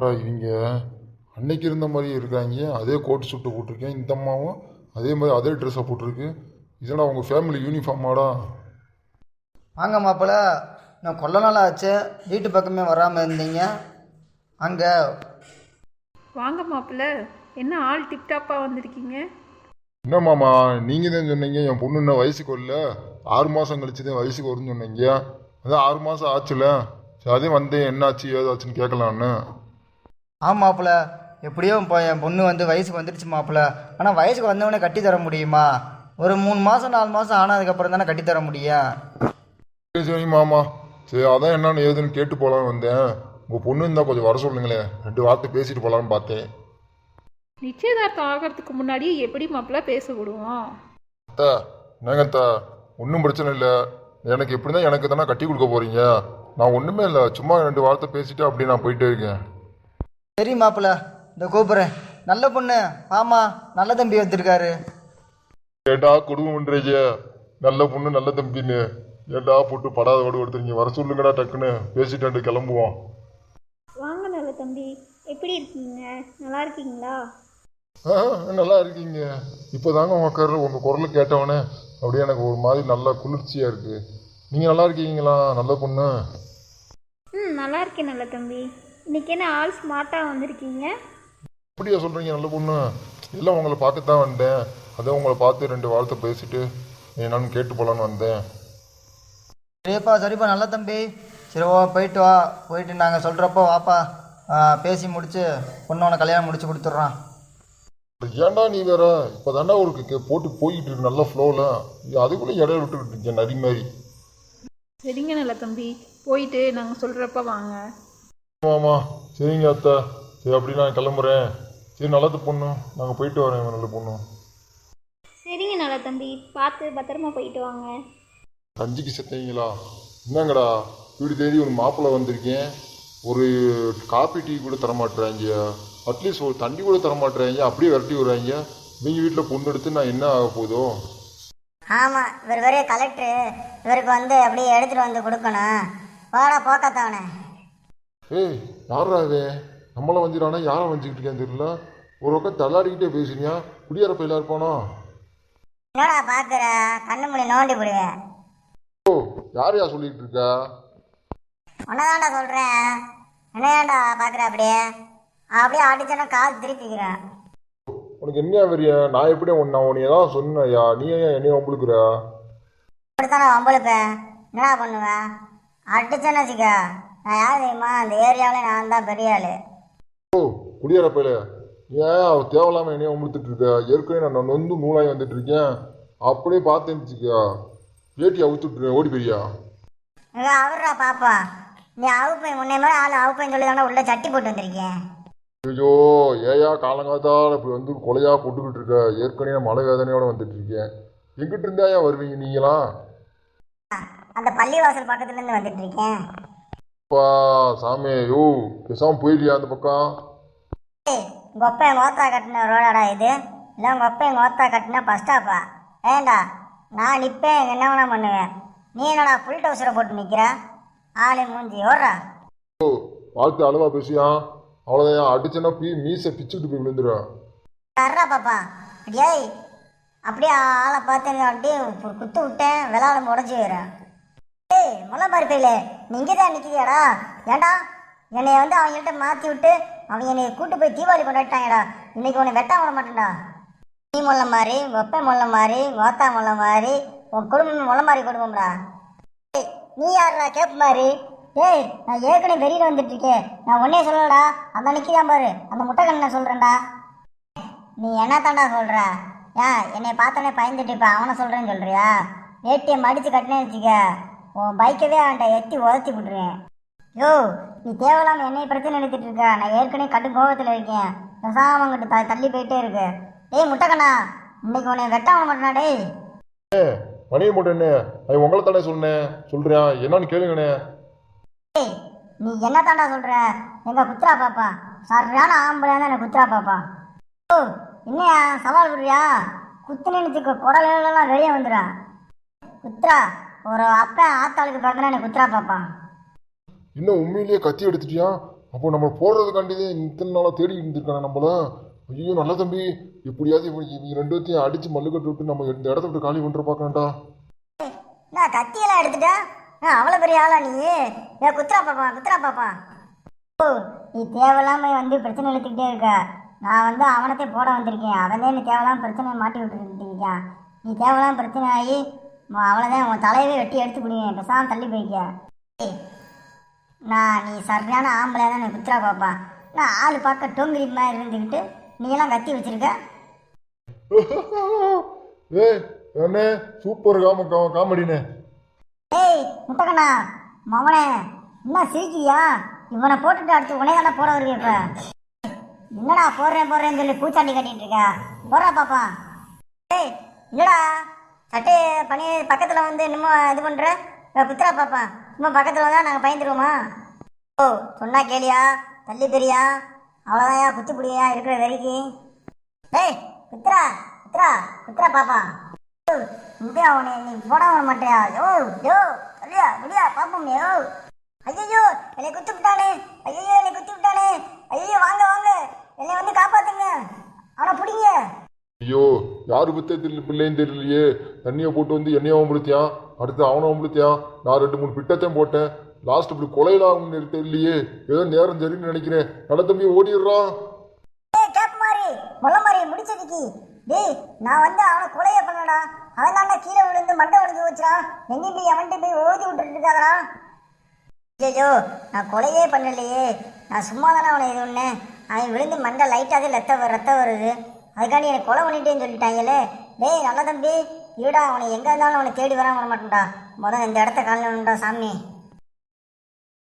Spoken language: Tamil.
என்னடா இவங்க அன்னைக்கு இருந்த மாதிரி இருக்காங்க. அதே கோட் சுட்டு போட்டிருக்கேன். இந்த அம்மாவும் அதே மாதிரி அதே ட்ரெஸ்ஸை போட்டிருக்கு. இதெல்லாம் அவங்க ஃபேமிலி யூனிஃபார்மாடா வாங்க மாப்பிள்ள நான் கொல்ல நாள் ஆச்சு. வீட்டு பக்கமே வராமல் இருந்தீங்க. அங்கே. வாங்க மாப்பிள்ள என்ன ஆள் டிப்டாப்பாக வந்திருக்கீங்க? என்ன மாமா நீங்கள் தான் சொன்னீங்க என் பொண்ணு இன்னும் வயசுக்கு வரல. ஆறு மாதம் கழிச்சு தான் வயசுக்கு வரும்னு சொன்னீங்க. அதான் ஆறு மாதம் ஆச்சுல. சரி அதே வந்தேன். என்னாச்சு ஏதாச்சுன்னு கேட்கலான்னு. ஆமாம் மாப்பிள்ள எப்படியோ இப்போ என் பொண்ணு வந்து வயசுக்கு வந்துடுச்சு மாப்பிள்ள ஆனால் வயசுக்கு வந்தவொடனே கட்டி தர முடியுமா? ஒரு மூணு மாதம் நாலு மாதம் ஆனதுக்கப்புறம் தானே கட்டி தர முடியும். சரி சரி மாமா. சரி அதான் என்னன்னு ஏதுன்னு கேட்டு போகலான்னு வந்தேன். உங்கள் பொண்ணு இருந்தால் கொஞ்சம் வர சொல்லுங்களேன் ரெண்டு வார்த்தை பேசிட்டு போகலான்னு பார்த்தேன். நிச்சயதார்த்தம் ஆகிறதுக்கு முன்னாடி எப்படி மாப்பிள்ள பேச விடுவோம்? அத்தா என்னங்க அத்தா? ஒன்றும் பிரச்சனை இல்லை. எனக்கு எப்படி தான் எனக்கு தானே கட்டி கொடுக்க போகிறீங்க நான் ஒன்றுமே இல்லை. சும்மா ரெண்டு வார்த்தை பேசிட்டு அப்படியே நான் போயிட்டே இருக்கேன். சரி மாப்பிள்ள இந்த கூப்பிட்றேன். நல்ல பொண்ணு ஆமா நல்ல தம்பி வந்திருக்காரு. ஏண்டா குடும்பம் பண்ணுறீங்க நல்ல பொண்ணு நல்ல தம்பின்னு. ஏண்டா போட்டு படாத ஓடு கொடுத்துருங்க வர சொல்லுங்கடா டக்குன்னு. பேசிட்டு கிளம்புவோம். வாங்க நல்ல தம்பி. எப்படி இருக்கீங்க? நல்லா இருக்கீங்களா? ஆ நல்லா இருக்கீங்க. இப்போ தாங்க உங்கள் கரு உங்கள் குரலை கேட்டவொடனே அப்படியே எனக்கு ஒரு மாதிரி நல்லா குளிர்ச்சியாக இருக்குது நீங்கள் நல்லா இருக்கீங்களா நல்ல பொண்ணு? ம் நல்லா இருக்கேன் நல்ல தம்பி. இன்னைக்கு என்ன ஆள் ஸ்மார்ட்டாக வந்திருக்கீங்க? அப்படியா சொல்கிறீங்க நல்ல பொண்ணு. எல்லாம் உங்களை பார்க்கத்தான் வந்தேன். அதான் உங்களை பார்த்து ரெண்டு வார்த்தை பேசிட்டு என்னன்னு கேட்டு போகலான்னு வந்தேன். சரிப்பா சரிப்பா நல்ல தம்பி. சரி ஓ போயிட்டு வா. போயிட்டு நாங்கள் சொல்கிறப்போ வாப்பா பேசி முடிச்சு பொண்ணோட கல்யாணம் முடிச்சு கொடுத்துட்றான் ஏன்டா நீ வேற? இப்போ தாண்டா ஒரு போட்டு போயிட்டு இருக்கு நல்ல ஃப்ளோவில் அதுக்குள்ளே இடையில விட்டுக்கிட்டு இருக்கேன் நரி மாதிரி. சரிங்க நல்ல தம்பி. போயிட்டு நாங்கள் சொல்கிறப்ப வாங்க. ஆமாம்மா சரிங்க அத்தை. சரி அப்படி நான் கிளம்புறேன். சரி நல்லது பொண்ணு. நாங்கள் போயிட்டு வரேன் நல்ல பொண்ணு. சரிங்க நல்ல தம்பி. பார்த்து பத்திரமா போயிட்டு வாங்க. கஞ்சிக்கு செத்தீங்களா? என்னங்கடா? வீடு தேடி ஒரு மாப்பிள்ளை வந்திருக்கேன். ஒரு காப்பி டீ கூட தரமாட்டுறாங்க. அட்லீஸ்ட் ஒரு தண்ணி கூட தரமாட்டுறாங்க. அப்படியே விரட்டி விடுறாங்க. இவங்க வீட்டில் பொண்ணு எடுத்து நான் என்ன ஆக போதோ ஆமாம் இவர் பெரிய கலெக்டரு இவருக்கு வந்து அப்படியே எடுத்துகிட்டு வந்து கொடுக்கணும். வாடா போக்கத்தவனே ஏய் யாரா இவன் நம்மளை வஞ்சிடானா? யாரை வஞ்சிக்கிட்டு இருக்கேன்னு தெரியல. ஒரு பக்கம் தள்ளாடிக்கிட்டே பேசுறியா குடியார பையில இருப்பானா என்னடா பார்க்குற கண்ணு மொழி நோண்டி ஓ யாரையா சொல்லிட்டு இருக்கா? உன்னதான்டா சொல்கிறேன் என்னையாண்டா பார்க்குற அப்படியே? அப்படியே அடிச்சேன்னா கால் திருப்பிக்கிறேன். உனக்கு என்ன வெறிய நான் எப்படி உன்னை உன்னை ஏதாவது சொன்னேயா நீ ஏன் என்னைய வம்புழுக்கிற? இப்படித்தானே வம்பளுப்பேன் என்னடா பண்ணுவேன் அடிச்சேன்னு வச்சுக்க நான் யார் தெரியுமா? அந்த ஏரியாவிலே நான் தான் பெரிய ஆள். ஓ குடியார பையில ஏன் அவ தேவையில்லாம என்னைய வம்புழுத்துட்டு இருக்க? ஏற்கனவே நான் நொந்து நூலாகி வந்துட்டு இருக்கேன் அப்படியே பார்த்தேன்னு வச்சுக்கோ வேட்டி அவுத்துட்டு ஓடி போய்யா? இங்க அவர்ரா பாப்பா. நீ அவுப்பை முன்னே மாதிரி ஆள் அவுப்பைன்னு சொல்லி தானே உள்ள சட்டி போட்டு வந்திருக்கேன். ஐயோ ஏயா காலங்காத்தால இப்படி வந்து கொலையா போட்டுக்கிட்டு இருக்க? ஏற்கனவே மழை வேதனையோட வந்துட்டு இருக்கேன் எங்கிட்ட இருந்தாயா வருவீங்க நீங்களாம்? அந்த பள்ளிவாசல் பக்கத்துலேருந்து வந்துட்டு இருக்கேன் அப்பா சாமி யோ பேசாம போயிடலையா அந்த பக்கம்? ஏய், உங்க அப்பா எங்கள் ஓத்தா கட்டின ரோடாடா இது? இல்லை உங்கள் அப்பா எங்கள் ஓத்தா கட்டின பஸ் ஸ்டாப்பா ஏண்டா நான் நிற்பேன் என்ன வேணா பண்ணுவேன்? நீ என்னடா ஃபுல் டவுசரை போட்டு நிற்கிற ஆளு மூஞ்சி ஓடுறா. ஓ வாழ்த்து அளவா பேசியா அவ்வளோதான் அடிச்சேன்னா பீ மீசை பிச்சுக்கிட்டு போய் விழுந்துடும் வர்றா பாப்பா. ஏய் அப்படியே ஆளை பார்த்து அப்படியே குத்து விட்டேன் விளாட உடச்சி வரேன் ஏய் முளை நீங்க தான் நிற்கிறியாடா ஏண்டா என்னை வந்து அவங்கள்ட்ட மாற்றி விட்டு அவங்க என்னை கூட்டு போய் தீபாவளி கொண்டாடிட்டாங்கடா. இன்னைக்கு உன்னை வெட்ட விட மாட்டேன்டா. நீ முள்ள மாதிரி வெப்ப முள்ள மாதிரி உங்கள் ஓத்தா மாதிரி உன் குடும்பம் முள்ள மாதிரி குடும்பம்டா ஏய், நீ யாருடா கேப் மாதிரி ஏய் நான் ஏற்கனவே வெளியில் வந்துட்டு இருக்கேன் நான் ஒன்னே சொல்லலடா. அந்த நிற்கிறான் பாரு அந்த முட்டை கண்ணை சொல்கிறேன்டா நீ என்ன தாண்டா சொல்ற? ஏன் என்னை பார்த்தோன்னே பயந்துட்டு இப்ப அவனை சொல்றேன்னு சொல்றியா? ஏடிஎம் அடிச்சு கட்டினே வச்சுக்க. உன் பைக்கவே அவன்கிட்ட எத்தி உதச்சி விட்டுருவேன். யோ நீ தேவையில்லாம என்னை பிரச்சனை எடுத்துட்டு இருக்க. நான் ஏற்கனவே கடும் கோபத்தில் இருக்கேன். பேசாம அங்கிட்டு த தள்ளி போயிட்டே இருக்கு. ஏய் முட்டைக்கண்ணா இன்னைக்கு உன்னை வெட்ட விட மாட்டேனா டேய்? மணியை போட்டேன்னு அது உங்களை தானே சொன்னேன் சொல்றியா? என்னன்னு கேளுங்கண்ணே. ஏய் நீ என்ன தாண்டா சொல்ற? எங்க குத்ரா பாப்பா. சரியான ஆம்பளை தான் எனக்கு குத்ரா பாப்பா. ஓ என்னையா சவால் விடுறியா? குத்துனு நினச்சிக்க குடலாம் வெளியே வந்துடா குத்ரா ஒரு அப்பன் ஆத்தாளுக்கு பார்க்கணும் எனக்கு குத்ரா பாப்பா. இன்னும் உண்மையிலேயே கத்தி எடுத்துட்டியா? அப்போ நம்ம போடுறதுக்காண்டி தான் இத்தனை நாளாக தேடி இருந்திருக்கானே நம்மள? ஐயோ நல்ல தம்பி. எப்படியாவது இவங்க இவங்க ரெண்டு பேர்த்தையும் அடிச்சு மல்லு கட்டு விட்டு நம்ம இந்த இடத்த விட்டு காலி பண்ணுற பார்க்கணும்டா. நான் கத்தியெல்லாம் எடுத்துட்டேன் ஆ அவ்வளோ பெரிய ஆளா நீ? ஏ குத்துரா பாப்பா குத்துரா பாப்பா. ஓ நீ தேவையில்லாம வந்து பிரச்சனை இழுத்துக்கிட்டே இருக்க. நான் வந்து அவனத்தை போட வந்திருக்கேன். அவன் தான் நீ தேவையில்லாம பிரச்சனை மாட்டி விட்டுட்டு இருக்கான் நீ தேவையில்லாம பிரச்சனை ஆகி அவ்வளோதான் உன் தலையவே வெட்டி எடுத்து பிடிவேன் பேசாம தள்ளி போய்க்க. நான் நீ சரியான ஆம்பளை தான் நீ குத்துரா பாப்பா. நான் ஆள் பார்க்க டொங்கிரி மாதிரி இருந்துக்கிட்டு நீ எல்லாம் கத்தி வச்சிருக்க? ஏய் அண்ணே சூப்பர் காம கா- காமெடிண்ணே. ஏய் முட்டக்கண்ணா மவனே என்ன சிரிக்கிறியா? இவனை போட்டுட்டு அடுத்து உனே தானே போட வருவே இப்ப. என்னடா போடுறேன் போடுறேன்னு சொல்லி பூச்சாண்டி கட்டிட்டு இருக்க? போடுறா பாப்பா. ஏய் இல்லடா. பனி பக்கத்தில் வந்து இன்னமும் இது பண்ணுற புத்திரா பாப்பா. இன்னும் பக்கத்தில் வந்தால் நாங்கள் பயந்துருவோமா? ஓ சொன்னா கேளியா? தள்ளி பெரியா அவ்வளோதான் குத்து பிடியா இருக்கிற வரைக்கும் ஏய் புத்திரா புத்திரா புத்திரா பாப்பா. முடியா உனே நீ போட வர மாட்டியா? யோ யோ சொல்லியா முடியா பாப்போம் யோ. ஐயோ என்னை குத்து விட்டானே. ஐயோ என்னை குத்து விட்டானே. ஐயோ வாங்க வாங்க. என்னை வந்து காப்பாத்துங்க. அவனை பிடிங்க. ஐயோ யாரு பத்தே தெரியல பிள்ளைன்னு தெரியலையே. தண்ணியை போட்டு வந்து என்னையும் அவம்படுத்தியான் அடுத்து அவனை அவம்படுத்தியான் நான் ரெண்டு மூணு பிட்டத்தையும் போட்டேன். லாஸ்ட் இப்படி கொலையிலாம் தெரியலையே. ஏதோ நேரம் சரின்னு நினைக்கிறேன். நல்ல தம்பி ஓடிடுறான். ஏய் மாதிரி மாதிரி டேய் நான் வந்து அவனை கொலையே பண்ணடா அவன் தாண்டா கீழே விழுந்து மண்டை உடஞ்சு வச்சுறான் எங்கேயும் போய் அவன்கிட்ட போய் ஓதி விட்டுட்டு இருக்காதடா ஐயோ நான் கொலையே பண்ணலையே. நான் சும்மா தானே அவனை இது ஒன்று அவன் விழுந்து மண்டை லைட்டாக ரத்த ரத்தம் வருது. அதுக்காண்டி எனக்கு கொலை பண்ணிட்டேன்னு சொல்லிட்டாங்களே டேய் நல்ல தம்பி. இருடா அவனை எங்கே இருந்தாலும் அவனை தேடி வர விட மாட்டேன்டா முதல்ல இந்த இடத்த காலில் சாமி.